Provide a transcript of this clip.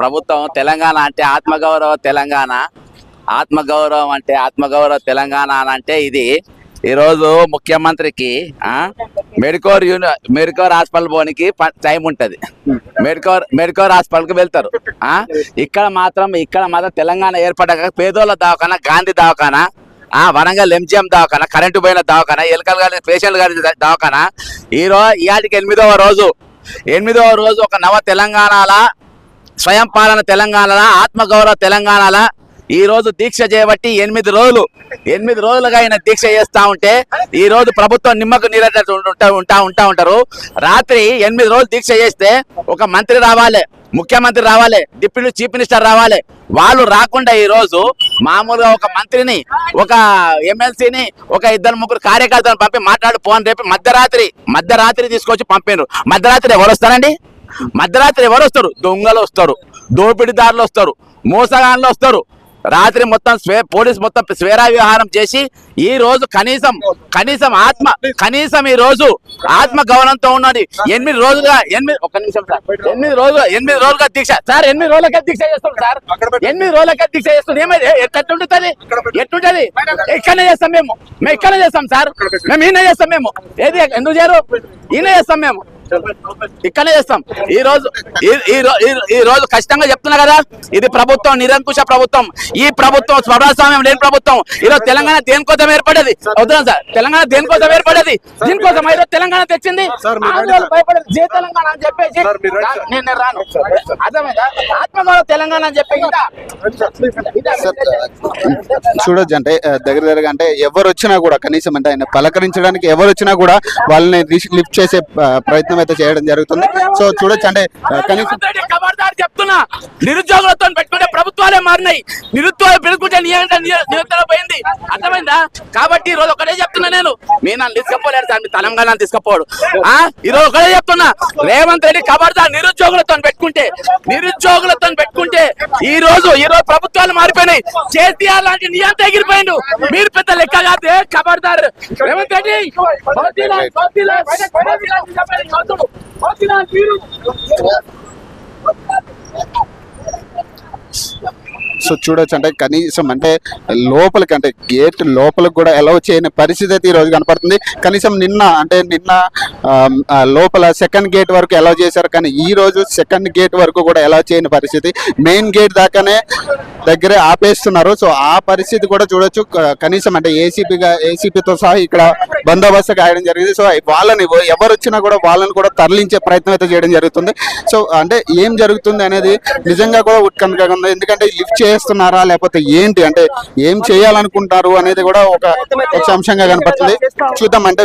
ప్రభుత్వం తెలంగాణ అంటే ఆత్మగౌరవ తెలంగాణ. ఆత్మగౌరవం అంటే ఆత్మగౌరవ తెలంగాణ అని అంటే ఇది. ఈరోజు ముఖ్యమంత్రికి మెడికోర్ యూని మెడికోర్ హాస్పిటల్ పోనికి టైం ఉంటుంది. మెడికోర్ మెడికోర్ హాస్పిటల్కి వెళ్తారు. ఇక్కడ మాత్రం ఇక్కడ మాత్రం తెలంగాణ ఏర్పడక పేదోళ్ళ దవాఖాన గాంధీ దవాఖానా ఆ వరంగల్ ఎంజిఎం దవాఖాన కరెంటు పోయిన దవాఖానా ఎలకలు గారి పేషెంట్ గారి దావాఖానా ఈ రోజు ఇవాటికి ఎనిమిదవ రోజు ఎనిమిదవ రోజు ఒక నవ తెలంగాణల స్వయం పాలన తెలంగాణల ఆత్మగౌరవ తెలంగాణల ఈ రోజు దీక్ష చేయబట్టి ఎనిమిది రోజులు ఎనిమిది రోజులుగా ఆయన దీక్ష చేస్తా ఉంటే ఈ రోజు ప్రభుత్వం నిమ్మకు నీరట్టు ఉంటా ఉంటా ఉంటా ఉంటారు. రాత్రి ఎనిమిది రోజులు దీక్ష చేస్తే ఒక మంత్రి రావాలి ముఖ్యమంత్రి రావాలి డిప్యూటీ చీఫ్ మినిస్టర్ రావాలి. వాళ్ళు రాకుండా ఈ రోజు మామూలుగా ఒక మంత్రిని ఒక ఎమ్మెల్సీని ఒక ఇద్దరు ముగ్గురు కార్యకర్తలను పంపి మాట్లాడు పోని రేపు మధ్యరాత్రి మధ్యరాత్రి తీసుకొచ్చి పంపిండ్రు మధ్యరాత్రి ఎవరు వస్తారండి? మధ్యరాత్రి ఎవరు వస్తారు? దొంగలు వస్తారు. దోపిడీదారులు వస్తారు. మోసగాళ్ళు వస్తారు. రాత్రి మొత్తం స్వే పోలీస్ మొత్తం స్వేరా వ్యవహారం చేసి ఈ రోజు కనీసం కనీసం ఆత్మ కనీసం ఈ రోజు ఆత్మ గౌరవంతో ఉన్నది. ఎనిమిది రోజులుగా ఎనిమిది ఒక నిమిషం సార్. ఎనిమిది రోజులు ఎనిమిది రోజులుగా దీక్ష. సార్ ఎనిమిది రోజులకే దీక్ష చేస్తాం సార్. ఎనిమిది రోజులకే దీక్ష చేస్తుంది ఏమైంది? ఎట్టుంటుంది ఎట్టుంటది ఇక్కడనే చేస్తాం మేము. మేము ఇక్కడనే చేస్తాం సార్. మేము ఈయన చేస్తాం మేము. ఏది ఎందుకు చేయరు? ఈయన చేస్తాం మేము. ఇక్కడనే చేస్తాం. ఈ రోజు ఈ- రోజు ఖచ్చితంగా చెప్తున్నా కదా ఇది ప్రభుత్వం నిరంకుశ ప్రభుత్వం. ఈ ప్రభుత్వం స్వరాస్వామ్యం లేని ప్రభుత్వం. ఈరోజు తెలంగాణ దేనికోసం ఏర్పడేది? వద్దాం సార్. తెలంగాణ దేనికోసం ఏర్పడేది? దీనికోసం ఈరోజు తెలంగాణ తెచ్చింది? భయపడేది జై తెలంగాణ అని చెప్పేసి సార్, మీరు రండి రా- నేను నేను రాను. అర్థమైందా? ఆత్మగౌరవ తెలంగాణ అని చెప్పి ఇదా? ఇదా? సార్ చూడొచ్చు అంటే దగ్గర దగ్గరగా అంటే ఎవరు వచ్చినా కూడా కనీసం అంటే ఆయన పలకరించడానికి ఎవరు వచ్చినా కూడా వాళ్ళని లిఫ్ట్ చేసే ఆ, ప్రయత్నం అయితే చేయడం జరుగుతుంది. సో చూడొచ్చు అంటే కనీసం చెప్తున్నా నిరుద్యోగులతో పెట్టుకుంటే ప్రభుత్వాలే మారినాయి. నిరుద్యోగం పెరుగుతుంటే నియంత్రణ పోయింది. అర్థమైందా? కాబట్టి ఈ రోజు ఒకటే చెప్తున్నా నేను. మీ నన్ను తీసుకపోలేరు సార్ మీ తెలంగాణ తీసుకపోడు. ఆ? ఈ రోజు ఒకటే చెప్తున్నా. రేవంత్ రెడ్డి కబర్దార్ నిరుద్యోగులతో పెట్టుకుంటే నిరుద్యోగులతో పెట్టుకుంటే ఈ రోజు ఈ రోజు ప్రభుత్వాలు మారిపోయినాయి. కేసీఆర్ లాంటి నియంత్రణ ఎగిరిపోయిండు. మీరు పెద్ద లెక్క కాదే ఖబర్దార్ రేవంత్ రెడ్డి మీరు సో చూడొచ్చు. అంటే కనీసం అంటే లోపలికి అంటే గేట్ లోపలికి కూడా అలౌ చేయని పరిస్థితి అయితే ఈ రోజు కనపడుతుంది. కనీసం నిన్న అంటే నిన్న లోపల సెకండ్ గేట్ వరకు అలౌ చేశారు. కానీ ఈ రోజు సెకండ్ గేట్ వరకు కూడా అలౌ చేయని పరిస్థితి. మెయిన్ గేట్ దాకానే దగ్గరే ఆపేస్తున్నారు. సో ఆ పరిస్థితి కూడా చూడొచ్చు. కనీసం అంటే ఏసీపీగా ఏసీపీతో సహా ఇక్కడ బందోబస్తు కాయడం జరిగింది. సో వాళ్ళని ఎవరు వచ్చినా కూడా వాళ్ళని కూడా తరలించే ప్రయత్నం అయితే చేయడం జరుగుతుంది. సో అంటే ఏం జరుగుతుంది అనేది నిజంగా కూడా ఉత్కంఠగా ఉంది. ఎందుకంటే లిఫ్ట్ చేస్తున్నారా లేకపోతే ఏంటి? అంటే ఏం చేయాలనుకుంటారు అనేది కూడా ఒక ఒక అంశంగా కనపడుతుంది. చూద్దాం. అంటే